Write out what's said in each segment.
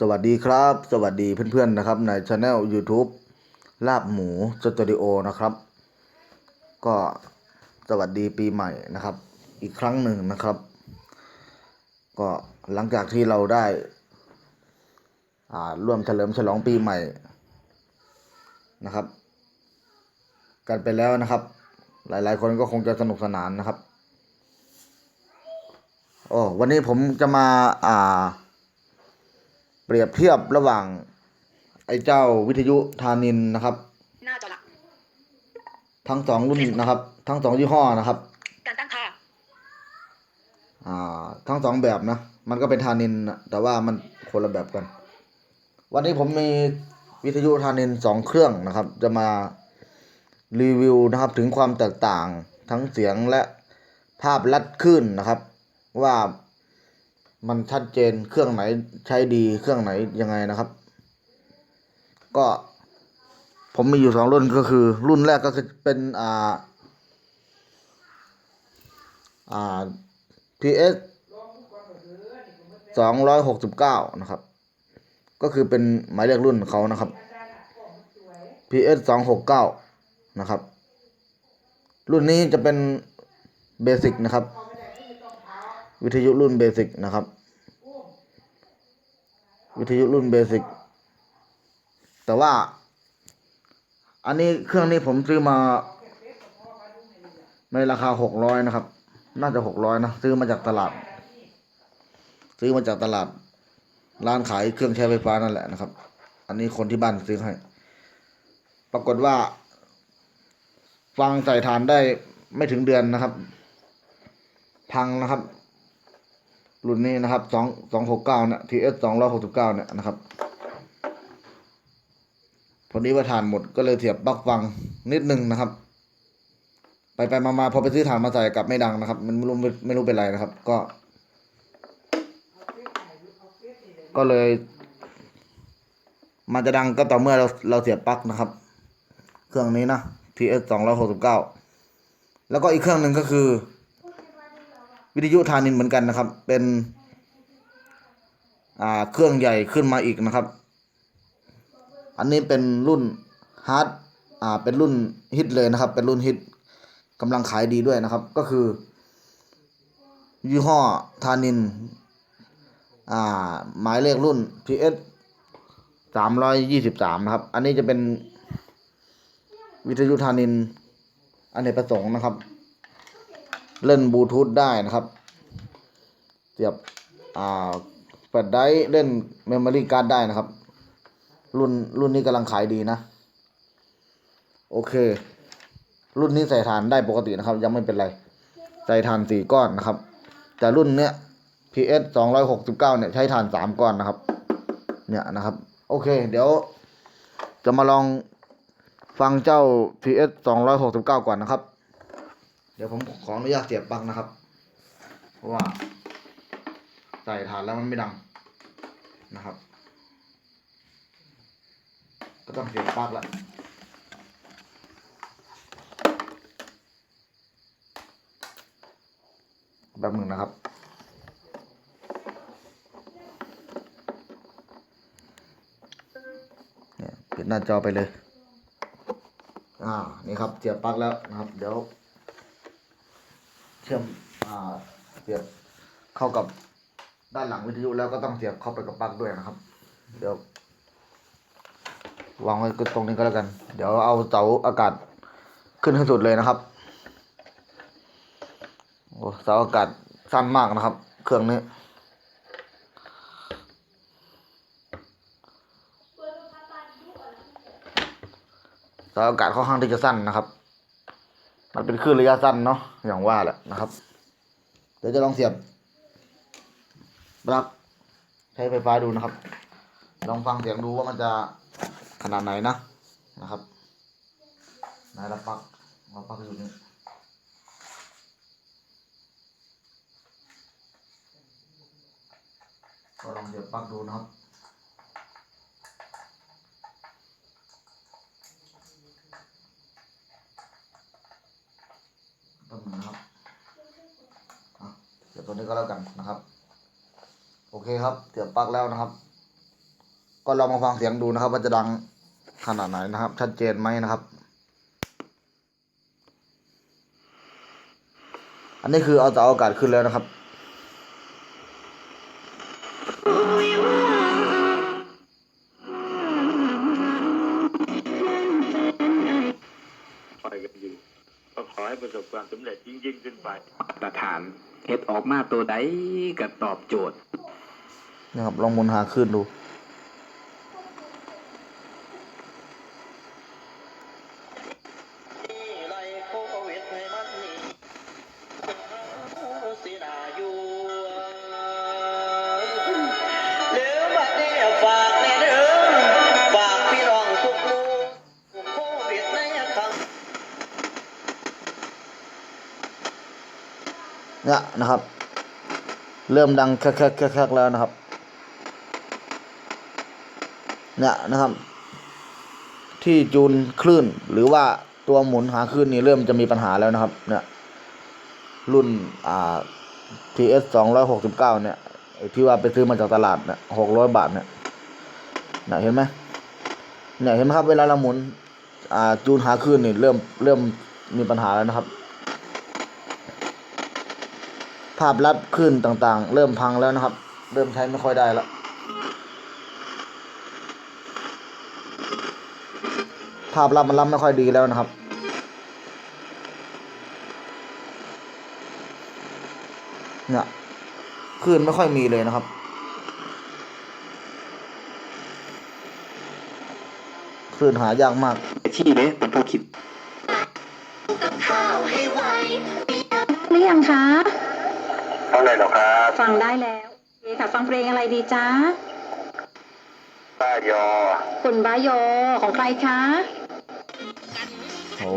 สวัสดีครับ สวัสดีเพื่อนๆนะครับในช anel YouTube ลาบหมูสตูดิโอนะครับ ก็สวัสดีปีใหม่นะครับ อีกครั้งหนึ่งนะครับ ก็หลังจากที่เราได้อ่าร่วมเฉลิมฉลองปีใหม่นะครับ กันไปแล้วนะครับ หลายๆ คนก็คงจะสนุกสนานนะครับโอ้วันนี้ผมจะมาอ่า เปรียบเทียบระหว่าง ไอ้เจ้าวิทยุทานินนะครับ หน้าจอหลักทั้งสองรุ่นนะครับ ทั้งสองยี่ห้อนะครับ การตั้งค่าอ่า ทั้งสองแบบนะ มันก็เป็นทานินนะแต่ว่ามันคนละแบบกัน วันนี้ผมมีวิทยุทานินสองเครื่องนะครับ จะมารีวิวนะครับถึงความแตกต่างทั้งเสียงและภาพลัดขึ้นนะครับ ว่า มันชัดเจนเครื่องไหนใช้ดีเครื่องไหนยังไงนะครับ ก็ ผมมีอยู่สองรุ่นก็คือ รุ่นแรกก็คือเป็นอ่าอ่า PS สองร้อยหกสิบเก้านะครับ ก็คือเป็นหมายเลขรุ่นเขานะครับ PS สองหกเก้านะครับ รุ่นนี้จะเป็นเบสิกนะครับ วิทยุรุ่นเบสิกนะครับ วิทยุรุ่นเบสิกแต่ว่า อันนี้เครื่องนี้ผมซื้อมาในราคาหกร้อยนะครับ น่าจะหกร้อยนะ ซื้อมาจากตลาด ซื้อมาจากตลาด ร้านขายเครื่องใช้ไฟฟ้านั่นแหละนะครับ อันนี้คนที่บ้านซื้อให้ ปรากฏว่า ฟังใส่ฐานได้ไม่ถึงเดือนนะครับ พังนะครับ รุ่นนี้นะครับสองสองหกเก้าเนี่ย TS สองร้อยหกสิบเก้าเนี่ยนะครับพอดีว่าฐานหมดก็เลยเสียบปลั๊กฟังนิดนึงนะครับ ไปไปมามาพอไปซื้อฐานมาใส่กลับไม่ดังนะครับ มันไม่รู้ไม่รู้เป็นไรนะครับ ก็ ก็เลย มันจะดังก็ต่อเมื่อเราเราเสียบปลั๊กนะครับ เครื่องนี้นะ TS สองร้อยหกสิบเก้าแล้วก็อีกเครื่องหนึ่งก็คือ วิทยุทานินเหมือนกันนะครับ เป็นอ่าเครื่องใหญ่ขึ้นมาอีกนะครับ อันนี้เป็นรุ่นฮาร์ดอ่าเป็นรุ่นฮิตเลยนะครับ เป็นรุ่นฮิตกำลังขายดีด้วยนะครับ ก็คือ ยี่ห้อทานินอ่าหมายเลขรุ่น PS สามร้อยยี่สิบสามนะครับ อันนี้จะเป็นวิทยุทานินอันเนกประสงค์นะครับ เล่นบลูทูธได้นะครับเสียบอ่าเปิดได้เล่นเมมโมรี่การ์ดได้นะครับ รุ่นรุ่นนี้กำลังขายดีนะ โอเค รุ่นนี้ใส่ฐานได้ปกตินะครับ ยังไม่เป็นไร ใส่ฐานสี่ก้อนนะครับ แต่รุ่นเนี้ย PS สองร้อยหกสิบเก้าเนี่ยใช้ฐานสามก้อนนะครับ เนี่ยนะครับ โอเค เดี๋ยว จะมาลองฟังเจ้า PS สองร้อยหกสิบเก้าก่อนนะครับ เดี๋ยวผมขออนุญาตเสียบปลั๊กนะครับ เพราะว่าใส่ฐานแล้วมันไม่ดังนะครับ ก็ต้องเสียบปลั๊กละแบบหนึ่งนะครับเนี่ยปิดหน้าจอไปเลย อ่า นี่ครับ เสียบปลั๊กแล้วนะครับ เดี๋ยว เชื่อมอ่าเสียบเข้ากับด้านหลังวิทยุแล้วก็ต้องเสียบเข้าไปกับปลั๊กด้วยนะครับ เดี๋ยววางไว้ตรงนี้ก็แล้วกัน เดี๋ยวเอาเสาอากาศขึ้นให้สุดเลยนะครับโอ้เสาอากาศสั้นมากนะครับ เครื่องนี้เสาอากาศค่อนข้างที่จะสั้นนะครับ มันเป็นคลื่นระยะสั้นเนาะอย่างว่าแหละนะครับ เดี๋ยวจะลองเสียบปลั๊กใช้ไฟฟ้าดูนะครับ ลองฟังเสียงดูว่ามันจะขนาดไหนนะนะครับไหนละปลั๊กเอาปลั๊กอยู่นี่ก็ลองเสียบปลั๊กดูนะครับ ต้นงนะครับเดี๋ยวตัวนี้ก็แล้วกันนะครับ โอเคครับเสียบปลั๊กแล้วนะครับ ก็ลองมาฟังเสียงดูนะครับ ว่าจะดังขนาดไหนนะครับ ชัดเจนไหมนะครับ อันนี้คือเอาเตาอากาศขึ้นแล้วนะครับ ให้ประสบความสำเร็จยิ่งๆขึ้นไปมาตรฐานเฮ็ดออกมาตัวใดก็ตอบโจทย์นะครับลองหมุนหาขึ้นดู นี่ยนะครับ เริ่มดังแคกๆแล้วนะครับเนี่ยนะครับ ที่จูนคลื่นหรือว่าตัวหมุนหาคลื่นนี่เริ่มจะมีปัญหาแล้วนะครับ เนี่ย รุ่นอ่า TS สองร้อยหกสิบเก้าเนี่ยที่ว่าไปซื้อมาจากตลาดเนี่ยหกร้อยบาทเนี่ยเนี่ยเห็นไหมเนี่ยเห็นไหมครับเวลาเราหมุนอ่าจูนหาคลื่นนี่เริ่มเริ่มมีปัญหาแล้วนะครับ ภาพลับขึ้นต่างๆ เริ่มพังแล้วนะครับ เริ่มใช้ไม่ค่อยได้แล้วภาพลับมันรับไม่ค่อยดีแล้วนะครับ เนี่ยคลื่นไม่ค่อยมีเลยนะครับคลื่นหายากมากที่เด้เป็นผู้คิดหรือยังคะ เท่าไหร่หรอครับฟังได้แล้วโอเคค่ะฟังเพลงอะไรดีจ๊ะป้ายอ คุณบายอของใครคะ โอ้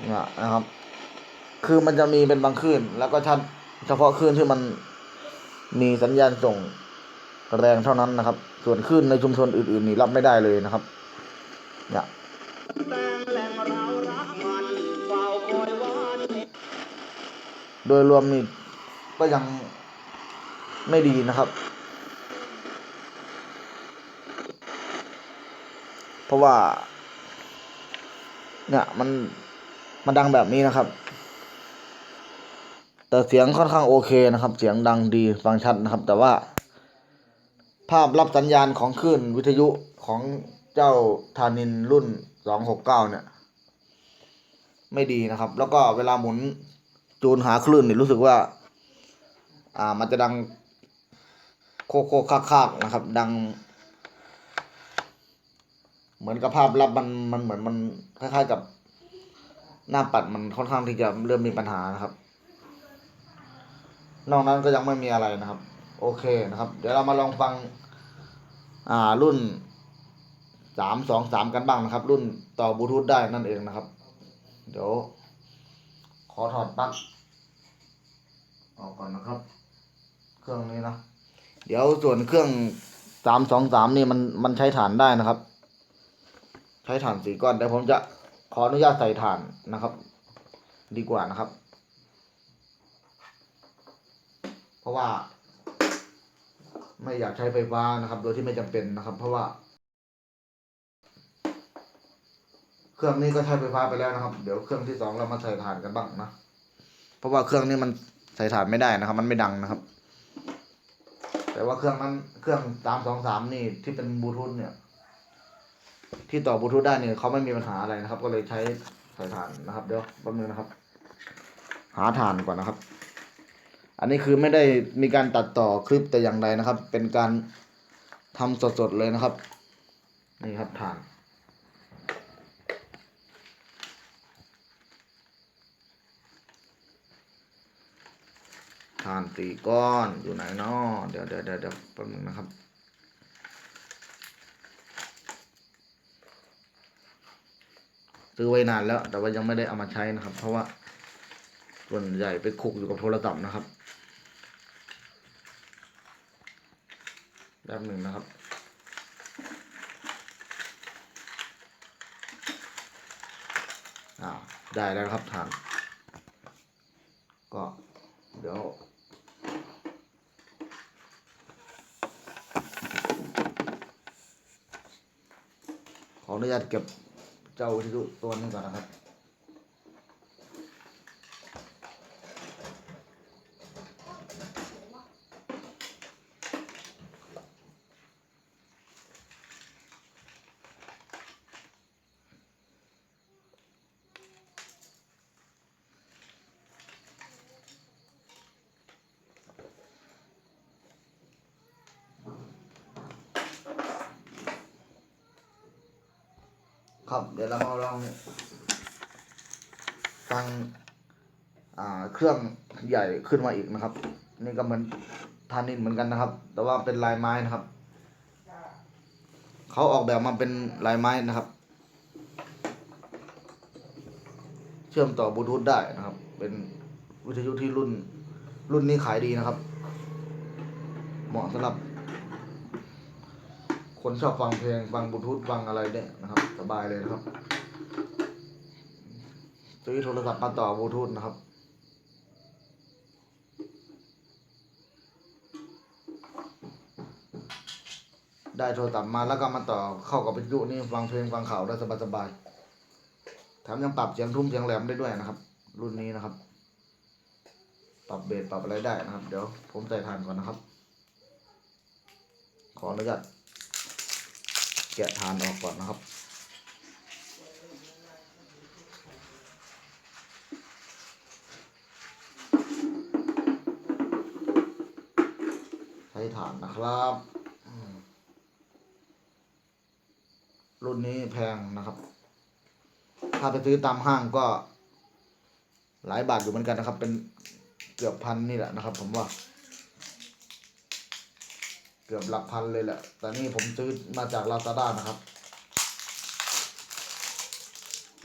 เนี่ยนะครับ คือมันจะมีเป็นบางคลื่น แล้วก็ชัดเฉพาะคลื่นที่มันมีสัญญาณส่งแรงเท่านั้นนะครับ ส่วนคลื่นในชุมชนอื่นๆนี่รับไม่ได้เลยนะครับ เนี่ย โดยรวมนี่ก็ยังไม่ดีนะครับ เพราะว่า เนี่ยมันมันดังแบบนี้นะครับ แต่เสียงค่อนข้างโอเคนะครับ เสียงดังดีฟังชัดนะครับ แต่ว่า ภาพรับสัญญาณของคลื่นวิทยุของเจ้าธานินรุ่นสองหกเก้าเนี่ย ไม่ดีนะครับ แล้วก็เวลาหมุน จูนหาคลื่นนี่รู้สึกว่า อ่า มันจะดัง โคโคคากคากๆนะครับ ดัง เหมือนกับภาพลับมันมันเหมือนมันคล้ายๆกับ หน้าปัดมันค่อนข้างที่จะเริ่มมีปัญหานะครับ นอกนั้นก็ยังไม่มีอะไรนะครับ โอเคนะครับ เดี๋ยวเรามาลองฟัง อ่ารุ่นสามสองสามกันบ้างนะครับ รุ่นต่อบลูทูธได้นั่นเองนะครับ เดี๋ยว ขอถอดปลั๊กออกก่อนนะครับ เครื่องนี้นะเดี๋ยวส่วนเครื่องสามสองสามนี่มันมันใช้ฐานได้นะครับ ใช้ถ่านสีก้อนแต่ผมจะขออนุญาตใส่ถ่านนะครับ ดีกว่านะครับ เพราะว่า ไม่อยากใช้ไฟฟ้านะครับ โดยที่ไม่จำเป็นนะครับ เพราะว่า เครื่องนี้ก็ใช้ไฟฟ้าไปแล้วนะครับ เดี๋ยวเครื่องที่สองเรามาใส่ถ่านกันบ้างนะ เพราะว่าเครื่องนี้มันใส่ถ่านไม่ได้นะครับ มันไม่ดังนะครับ แต่ว่าเครื่องนั้นเครื่องสามสองสามนี่ที่เป็นบลูทูธเนี่ย ที่ต่อบลูทูธได้เนี่ยเขาไม่มีปัญหาอะไรนะครับ ก็เลยใช้ใสายถ่านนะครับ เดี๋ยวแป๊บนึงนะครับ หาถ่านก่อนนะครับ อันนี้คือไม่ได้มีการตัดต่อคลิปแต่อย่างใดนะครับ เป็นการทำสดๆเลยนะครับ นี่ครับถ่าน ถ่านสี่ก้อนอยู่ไหนเนาะเดี๋ยวเดี๋ยวเดี๋ยวเดี๋ยวแป๊บนึงนะครับ ซื้อไว้นานแล้ว แต่ว่ายังไม่ได้เอามาใช้นะครับ เพราะว่าส่วนใหญ่ไปคุกอยู่กับโทรศัพท์นะครับแป๊บหนึ่งนะครับอ่าได้แล้วครับฐานก็เดี๋ยว ออนุญาตเก็บเจ้าวิทยุตัวนี้ก่อนนะครับ ครับเดี๋ยวเรามาลองฟังเครื่องใหญ่ขึ้นมาอีกนะครับ นี่ก็เหมือนทานินเหมือนกันนะครับ แต่ว่าเป็นลายไม้นะครับ เขาออกแบบมาเป็นลายไม้นะครับ เชื่อมต่อบลูทูธได้นะครับ เป็นวิทยุที่รุ่นรุ่นนี้ขายดีนะครับ เหมาะสำหรับ คนชอบฟังเพลงฟังบลูทูธฟังอะไรเนี่ยนะครับ สบายเลยนะครับ ซื้อโทรศัพท์มาต่อบลูทูธนะครับได้โทรศัพท์มาแล้วก็มาต่อเข้ากับวิทยุนี่ฟังเพลงฟังข่าวได้สบายๆแถมยังปรับเสียงทุ้มเสียงแหลมได้ด้วยนะครับ รุ่นนี้นะครับ ปรับเบสปรับอะไรได้นะครับ เดี๋ยวผมใส่ทานก่อนนะครับ ขออนุญาตแกะทานออกก่อนนะครับ นะครับรุ่นนี้แพงนะครับ ถ้าไปซื้อตามห้างก็ หลายบาทอยู่เหมือนกันนะครับ เป็นเกือบพันนี่แหละนะครับ ผมว่า เกือบหลักพันเลยแหละ แต่นี่ผมซื้อมาจากลาซาด้านะครับ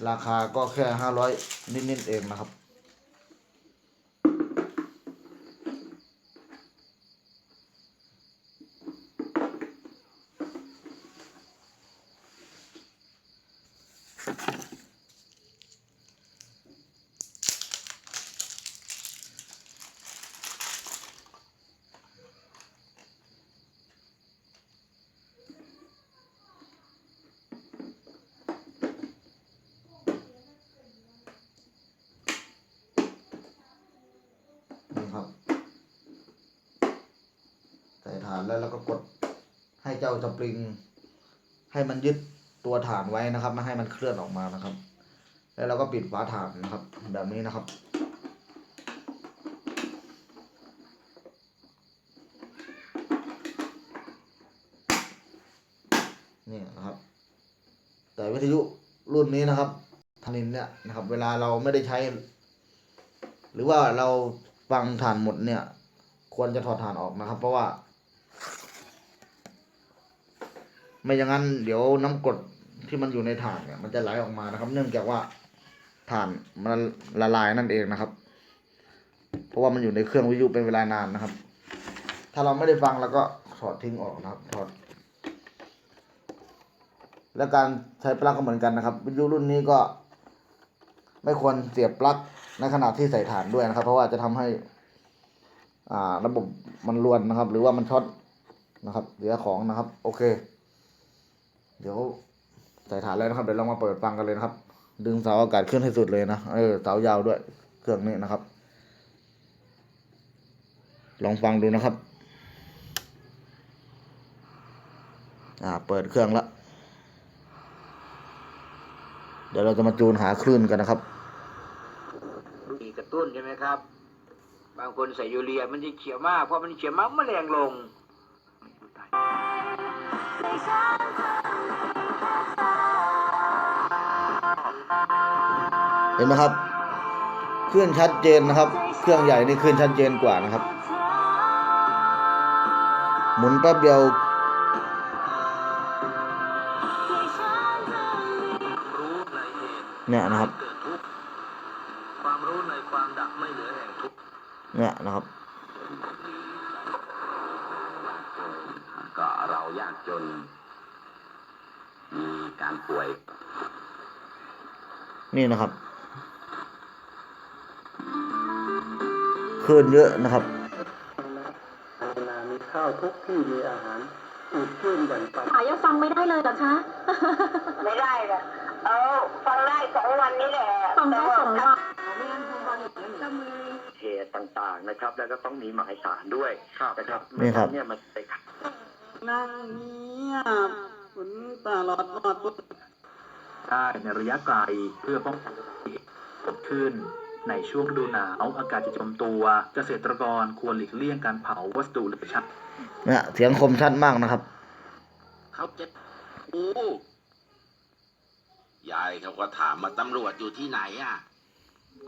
ราคาก็แค่ห้าร้อยนิดๆเองนะครับ ฐานแล้วแล้วก็กดให้เจ้าสปริง ให้มันยึดตัวฐานไว้นะครับไม่ให้มันเคลื่อนออกมานะครับ แล้วเราก็ปิดฝาฐานนะครับ แบบนี้นะครับ นี่นะครับ แต่วิทยุรุ่นนี้นะครับทานินเนี่ยนะครับ เวลาเราไม่ได้ใช้ หรือว่าเราฟังฐานหมดเนี่ย ควรจะถอดฐานออกนะครับ เพราะว่า ไม่อย่างนั้นเดี๋ยวน้ำกรดที่มันอยู่ในถ่านเนี่ยมันจะไหลออกมานะครับ เนื่องจากว่าถ่านมันละลายนั่นเองนะครับ เพราะว่ามันอยู่ในเครื่องวิทยุเป็นเวลานานนะครับ ถ้าเราไม่ได้ฟังเราก็ถอดทิ้งออกนะครับถอด และการใช้ปลั๊กก็เหมือนกันนะครับ วิทยุรุ่นนี้ก็ ไม่ควรเสียบปลั๊กในขณะที่ใส่ถ่านด้วยนะครับ เพราะว่าจะทำให้อ่าระบบมันรวนนะครับ หรือว่ามันช็อตนะครับเสียของนะครับ โอเค เดี๋ยวใส่ฐานแล้วนะครับเดี๋ยวเรามาเปิดฟังกันเลยนะครับ ดึงเสาอากาศขึ้นให้สุดเลยนะเออเสายาวด้วยเครื่องนี้นะครับ ลองฟังดูนะครับ อ่า เปิดเครื่องแล้วเดี๋ยวเราจะมาจูนหาคลื่นกันนะครับมีกระตุ้นใช่ไหมครับ บางคนใส่ยูเรียมันจะเขียวมากเพราะมันเขียวมากมันแมลงลง นไหมครับเครื่องชัดเจนนะครับ เครื่องใหญ่นี่เครื่องชัดเจนกว่านะครับ หมุนแป๊บเดียวรู้ในเหตุเนี่ยนะครับเกิดทุกข์ความรู้ในความดับไม่เหลือแห่งทุกข์เนี่ยนะครับก็เรายากจน มีการป่วย นี่นะครับ คคลื่นเยอะนะครับนามีข้าวทุกที่มีอาหารอุดชื่นแบ่งปันหายังฟังไม่ได้เลยเหรอคะ ไม่ได้ละเออฟังได้สองวันนี้แหละฟังได้สองวันเหตุต่างๆนะครับ แล้วก็ต้องมีหมายสารด้วยนะครับนี่ครับเนี่ยมันไปขัดนั่งเงียบฝนตลอดนอดได้ในระยะไกลเพื่อป้องกันอุบัติเหตุเกิดขึ้น ในช่วงฤดูหนาวอากาศจะจมตัว เกษตรกรควรหลีกเลี่ยงการเผาวัสดุเหลือใช้เนี่ยเสียงคมชัดมากนะครับ เขาเจ็บโอ้ยายเขาก็ถามมาตำรวจอยู่ที่ไหนอะ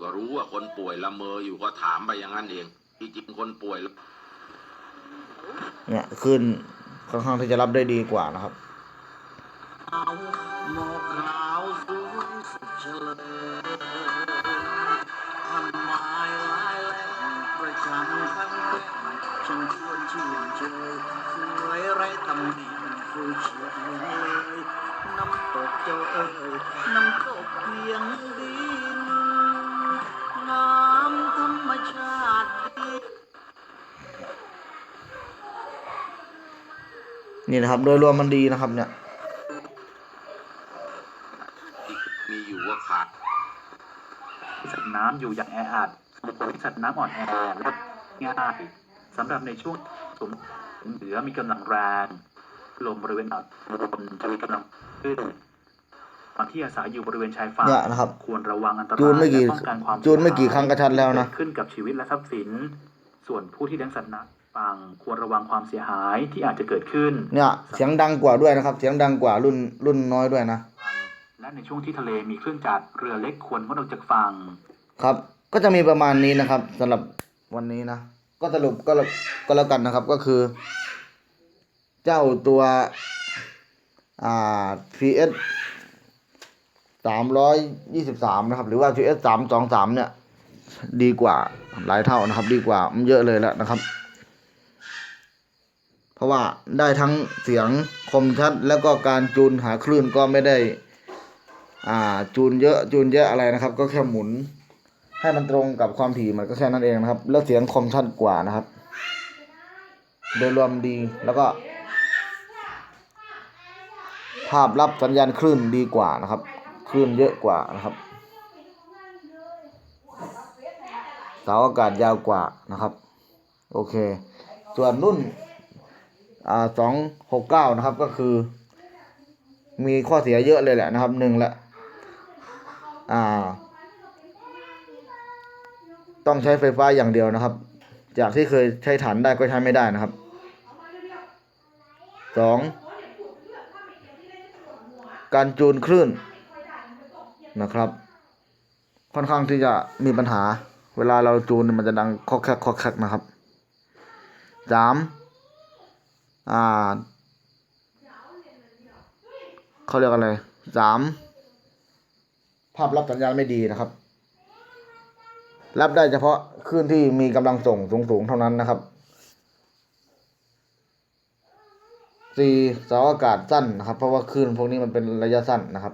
ก็รู้ว่าคนป่วยละเมออยู่ก็ถามไปอย่างนั้นเองที่จริงคนป่วยละเนี่ยคลื่นค่อนข้างที่จะรับได้ดีกว่านะครับเอาหมอกขาวสวยสุดเฉลย ฉันชวนชื่นเชยสวยไร้ตำหนิฟูเฉียดเมืองเลยน้ำตกเจ้าเอ๋ยน้ำตกเพียงดินน้ำธรรมชาติดีนี่นะครับ โดยรวมมันดีนะครับเนี่ย มีอยู่ว่าขาดสัตว์น้ำอยู่อย่างแออัดส่งผลให้สัตว์น้ำอ่อนแอและง่าย สำหรับในช่วงสมเหนือมีกำลังแรงลมบริเวณอ่าวบนจะมีกำลังขึ้นตอนที่อาศัยอยู่บริเวณชายฝั่งเนี่ยนะครับควรระวังอันตรายจูนไม่กี่และป้องกันความจูนไม่กี่ครั้งก็ชัดแล้วนะ เกิดขึ้นกับชีวิตและทรัพย์สิน ส่วนผู้ที่เลี้ยงสัตว์น้ำฟังควรระวังความเสียหายที่อาจจะเกิดขึ้นเนี่ยเสียงดังกว่าด้วยนะครับ เสียงดังกว่ารุ่นรุ่นน้อยด้วยนะ และในช่วงที่ทะเลมีคลื่นจัดเรือเล็กควรงดออกจากฝั่ง ครับ ก็จะมีประมาณนี้นะครับสำหรับวันนี้นะ ก็สรุปก็แล้วก็แล้วกันนะครับก็คือ เจ้าตัวอ่า PS สามร้อยยี่สิบสามนะครับ หรือว่า PS สามสองสามเนี่ย ดีกว่าหลายเท่านะครับ ดีกว่ามันเยอะเลยแล้วนะครับ เพราะว่าได้ทั้งเสียงคมชัด แล้วก็การจูนหาคลื่นก็ไม่ได้ อ่าจูนเยอะจูนเยอะอะไรนะครับ ก็แค่หมุน ให้มันตรงกับความถี่มันก็แค่นั้นเองนะครับ แล้วเสียงคมชัดกว่านะครับ โดยรวมดีแล้วก็ ภาพรับสัญญาณคลื่นดีกว่านะครับ คลื่นเยอะกว่านะครับเสาอากาศยาวกว่านะครับ โอเค ส่วนรุ่นอ่าสองหกเก้านะครับก็คือ มีข้อเสียเยอะเลยแหละนะครับหนึ่งละอ่า ต้องใช้ไฟฟ้าอย่างเดียวนะครับ จากที่เคยใช้ฐานได้ก็ใช้ไม่ได้นะครับสองการจูนคลื่นนะครับ ค่อนข้างที่จะมีปัญหา เวลาเราจูนมันจะดังคอกแคกคอกแคกนะครับสามอ่าเขาเรียกอะไรสามภาพรับสัญญาณไม่ดีนะครับ รับได้เฉพาะคลื่นที่มีกำลังส่งสูงๆเท่านั้นนะครับสี่เสาอากาศสั้นนะครับ เพราะว่าคลื่นพวกนี้มันเป็นระยะสั้นนะครับ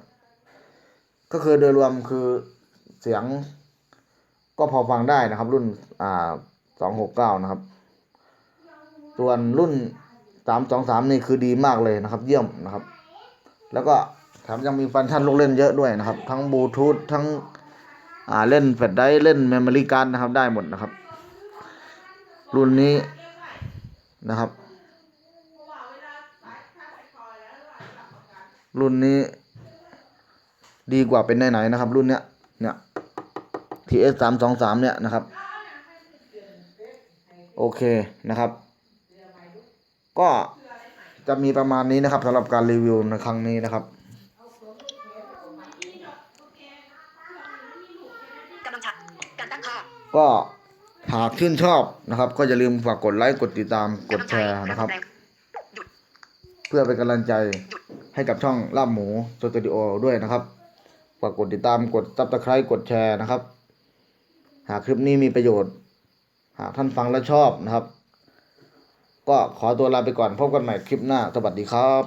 ก็คือโดยรวมคือเสียงก็พอฟังได้นะครับ รุ่นอ่าสองหกเก้านะครับ ส่วนรุ่นสามสองสามนี่คือดีมากเลยนะครับ เยี่ยมนะครับ แล้วก็แถมยังมีฟังก์ชันลูกเล่นเยอะด้วยนะครับ ทั้งบลูทูธทั้ง อ่าเล่นแฟลชไดร์เล่นเมมโมรี่การ์ดนะครับได้หมดนะครับ รุ่นนี้นะครับ รุ่นนี้ ดีกว่าเป็นไหนๆนะครับ รุ่นเนี้ยเนี่ย TS สามสองสามเนี่ยนะครับ โอเคนะครับ ก็จะมีประมาณนี้นะครับสำหรับการรีวิวในครั้งนี้นะครับ ก็หากชื่นชอบนะครับ ก็อย่าลืมฝากกดไลค์กดติดตามกดแชร์นะครับ เพื่อเป็นกำลังใจให้กับช่องลาบหมูสตูดิโอด้วยนะครับฝากกดติดตามกดซับสไครต์กดแชร์นะครับ หากคลิปนี้มีประโยชน์ หากท่านฟังแล้วชอบนะครับ ก็ขอตัวลาไปก่อนพบกันใหม่คลิปหน้า สวัสดีครับ